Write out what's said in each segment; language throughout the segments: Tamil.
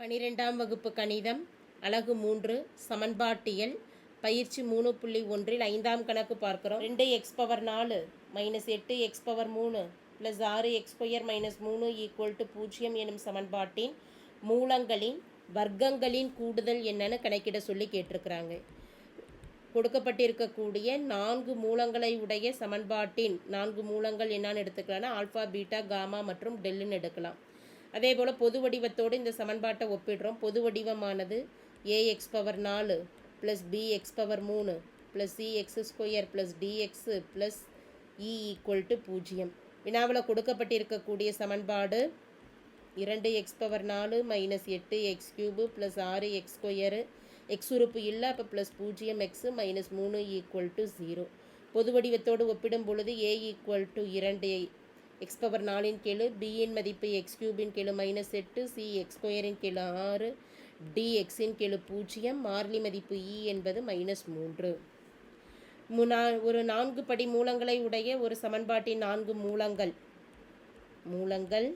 பனிரெண்டாம் வகுப்பு கணிதம் அலகு மூன்று சமன்பாட்டியல் பயிற்சி மூணு புள்ளி ஒன்றில் ஐந்தாம் கணக்கு பார்க்குறோம். ரெண்டு எக்ஸ் பவர் நாலு மைனஸ் எட்டு எக்ஸ் பவர் மூணு ப்ளஸ் ஆறு எக்ஸ் ஸ்கொயர் மைனஸ் மூணு ஈக்குவல் டு பூஜ்ஜியம் எனும் சமன்பாட்டின் மூலங்களின் வர்க்கங்களின் கூடுதல் என்னன்னு கணக்கிட சொல்லி கேட்டிருக்கிறாங்க. கொடுக்கப்பட்டிருக்கக்கூடிய நான்கு மூலங்களை உடைய சமன்பாட்டின் நான்கு மூலங்கள் என்னன்னு எடுத்துக்கலாம்னா ஆல்ஃபா பீட்டா காமா மற்றும் டெல்லுன்னு எடுக்கலாம். அதே போல் பொது வடிவத்தோடு இந்த சமன்பாட்டை ஒப்பிடுறோம். பொது வடிவமானது ஏ எக்ஸ் பவர் நாலு ப்ளஸ் பி எக்ஸ் பவர் மூணு plus C X square plus D X plus E equal to பூஜ்ஜியம். வினாவில் கொடுக்கப்பட்டிருக்கக்கூடிய சமன்பாடு இரண்டு எக்ஸ் பவர் நாலு மைனஸ் எட்டு எக்ஸ் கியூபு ப்ளஸ் ஆறு எக்ஸ் ஸ்கொயரு எக்ஸ் உறுப்பு இல்லை அப்போ ப்ளஸ் பூஜ்ஜியம் எக்ஸு மைனஸ் மூணு ஈக்குவல் டு ஜீரோ பொது வடிவத்தோடு ஒப்பிடும் பொழுது ஏ ஈக்குவல் டு இரண்டு எக்ஸ் பவர் நாலின் கீழ் பியின் மதிப்பு எக்ஸ் கியூபின் கீழ் மைனஸ் எட்டு சி எக்ஸ் ஸ்கொயரின் கீழ் ஆறு டி எக்ஸின் கீழ் பூஜ்ஜியம் மாறிலி மதிப்பு இ என்பது மைனஸ் மூன்று. முனா ஒரு நான்கு படி மூலங்களை உடைய ஒரு சமன்பாட்டின் நான்கு மூலங்கள். மூலங்கள்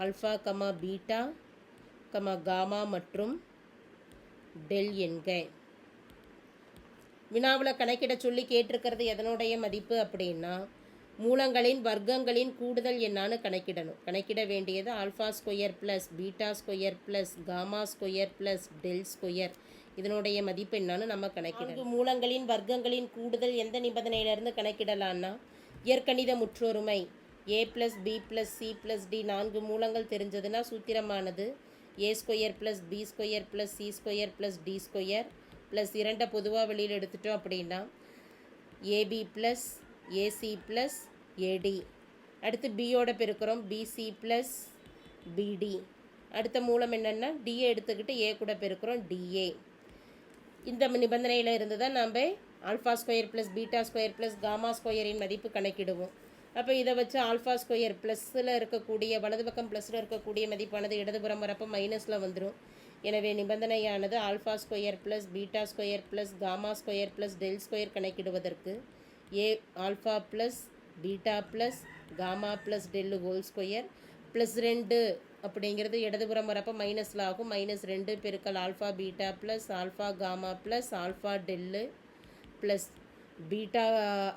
alpha comma beta comma gamma மற்றும் டெல் என்க. வினாவில் கணக்கிட சொல்லி கேட்டிருக்கிறது எதனுடைய மதிப்பு அப்படின்னா மூலங்களின் வர்க்கங்களின் கூடுதல் என்னான்னு கணக்கிடணும். கணக்கிட வேண்டியது alpha square plus beta square plus gamma square plus del square. இதனுடைய மதிப்பு என்னான்னு நம்ம கணக்கிடணும். மூலங்களின் வர்க்கங்களின் கூடுதல் எந்த நிபந்தனையிலிருந்து கணக்கிடலான்னா இயற்கணித முற்றொருமை. A plus B plus C plus D நான்கு மூலங்கள் தெரிஞ்சதுன்னா சூத்திரமானது. A square plus B square plus C square plus D square plus இரண்டை பொதுவாக வெளியில் எடுத்துட்டோம் அப்படின்னா A B plus A C plus A D அடுத்து பியோட பெருக்கிறோம். பிசி ப்ளஸ் பிடி அடுத்த மூலம் என்னென்னா டிஏ எடுத்துக்கிட்டு ஏ கூட பெருக்கிறோம். டிஏ இந்த நிபந்தனையில் இருந்து தான் நம்ம alpha square plus beta square plus gamma ஸ்கொயரின் மதிப்பு கணக்கிடுவோம். அப்போ இதை வச்சு ஆல்ஃபா ஸ்கொயர் ப்ளஸ்ஸில் இருக்கக்கூடிய வலது பக்கம் ப்ளஸில் இருக்கக்கூடிய மதிப்பானது இடதுபுறம் வரப்போ மைனஸில் வந்துடும் எனவே நிபந்தனையானது alpha square plus beta square plus gamma square plus del square கணக்கிடுவதற்கு A alpha plus beta plus gamma plus del whole square plus ரெண்டு அப்படிங்கிறது இடதுபுறம் வரப்போ மைனஸில் ஆகும். மைனஸ் ரெண்டு பெருக்கல் alpha beta plus alpha gamma plus alpha del plus beta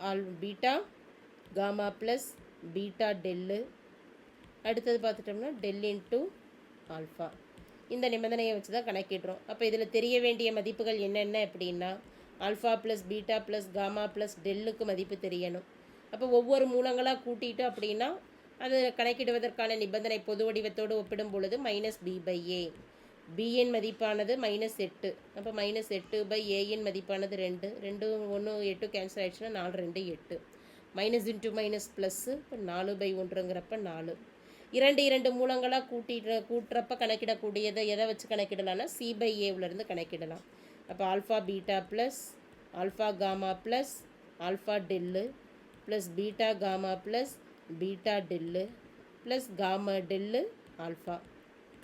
all beta gamma plus beta del. அடுத்தது பார்த்துட்டோம்னா டெல் இன்ட்டு ஆல்ஃபா. இந்த நிபந்தனையை வச்சு தான் கணக்கிடுறோம். அப்போ இதில் தெரிய வேண்டிய மதிப்புகள் என்னென்ன அப்படின்னா alpha plus beta plus gamma plus டெல்லுக்கு மதிப்பு தெரியணும். அப்போ ஒவ்வொரு மூலங்களாக கூட்டிட்டோம் அப்படின்னா அது கணக்கிடுவதற்கான நிபந்தனை பொது வடிவத்தோடு ஒப்பிடும் பொழுது மைனஸ் பி பை ஏ பிஎன் மதிப்பானது மைனஸ் எட்டு. அப்போ மைனஸ் எட்டு பை ஏஎன் மதிப்பானது ரெண்டு. ரெண்டு ஒன்று எட்டு கேன்சல் ஆகிடுச்சுன்னா நாலு ரெண்டு எட்டு. மைனஸ் இன்ட்டு மைனஸ் ப்ளஸ்ஸு இப்போ நாலு பை ஒன்றுங்கிறப்ப நாலு. இரண்டு இரண்டு மூலங்களாக கூட்டிட்டு கூட்டுறப்ப கணக்கிடக்கூடியதை எதை வச்சு கணக்கிடலாம்னா சி பை ஏவிலேருந்து கணக்கிடலாம். அப்போ alpha beta plus alpha gamma plus alpha del plus beta gamma plus beta del plus gamma del alpha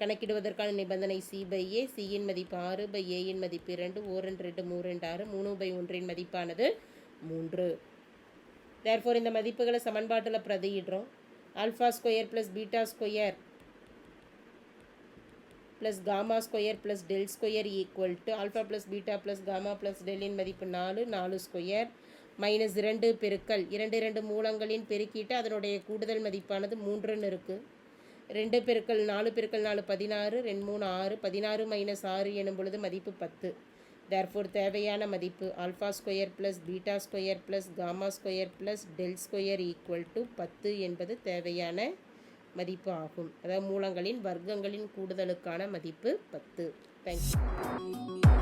கணக்கிடுவதற்கான நிபந்தனை சி பை ஏ சியின் மதிப்பு ஆறு பை ஏயின் மதிப்பு இரண்டு ஓர் ரெண்டு ரெண்டு ரெண்டு ஆறு மூணு பை ஒன்றின் மதிப்பானது மூன்று. தேர்ஃபோர் இந்த மதிப்புகளை சமன்பாட்டில் பிரதியிடுறோம். Alpha square plus beta square plus gamma square plus del square equal to alpha plus beta plus gamma plus டெல்லின் மதிப்பு நாலு நாலு ஸ்கொயர் மைனஸ் இரண்டு பெருக்கல். இரண்டு இரண்டு மூலங்களின் பெருக்கிட்டு அதனுடைய கூடுதல் மதிப்பானது மூன்றுன்னு இருக்குது ரெண்டு பெருக்கல் நாலு பெருக்கல் நாலு பதினாறு ரெண்டு மூணு ஆறு பதினாறு மைனஸ் ஆறு எனும் பொழுது மதிப்பு பத்து. தேர்ஃபோர் தேவையான மதிப்பு alpha square plus beta square plus gamma square plus del square equal to பத்து என்பது தேவையான மதிப்பு ஆகும். அதாவது மூலங்களின் வர்க்கங்களின் கூடுதலுக்கான மதிப்பு பத்து. தேங்க்யூ